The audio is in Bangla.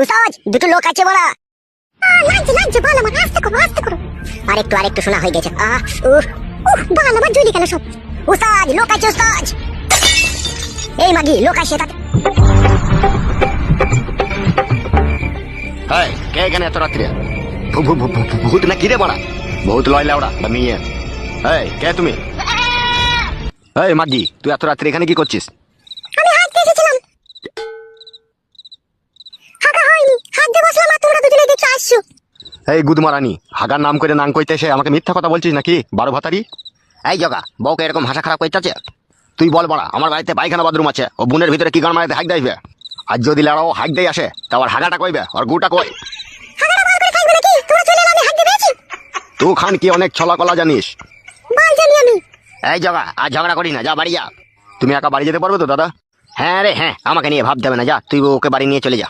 উস্তাদ দুটো লোক আছে বলা। লাগছে লাগছে বল আমার আস্তে করো আস্তে করো। শোনা হয়ে গেছে। আহ উহ উহ বল আমার জ্বলি গেল সব? উস্তাদ লোক আছে উস্তাদ এই মাগি লোক আছে তাতে। হ্যাঁ কে এখানে এত রাত্রে ভূত না কিরে বড়া? বহুত লয় লাউড়া বা মেয়ে। এই কে তুমি? এই মাগি তুই এত রাত্রে এখানে কি করছিস? এই গুদমারানি হাগার নাম করে নাম কইতে এসে আমাকে মিথ্যা কথা বলছিস নাকি বারো ভাতারি? এই জগা বউকে এরকম ভাষা খারাপ কইতেছে? তুই বল বড়া আমার বাড়িতে পায়খানা বাথরুম আছে ও বুনের ভিতরে কি গান মারাতে হাইক দেবে আর যদি লড়াও হাইক দেই আসে তা আবার হাগাটা কইবে আর গুটা কই? দিয়ে তুই খান কি অনেক ছলা কলা জানিস? বল জানি আমি। এই জগা আর ঝগড়া করি না যা বাড়ি যা। তুমি একা বাড়ি যেতে পারবে তো দাদা? হ্যাঁ রে হ্যাঁ আমাকে নিয়ে ভাবতে হবে না যা তুই ওকে বাড়ি নিয়ে চলে যা।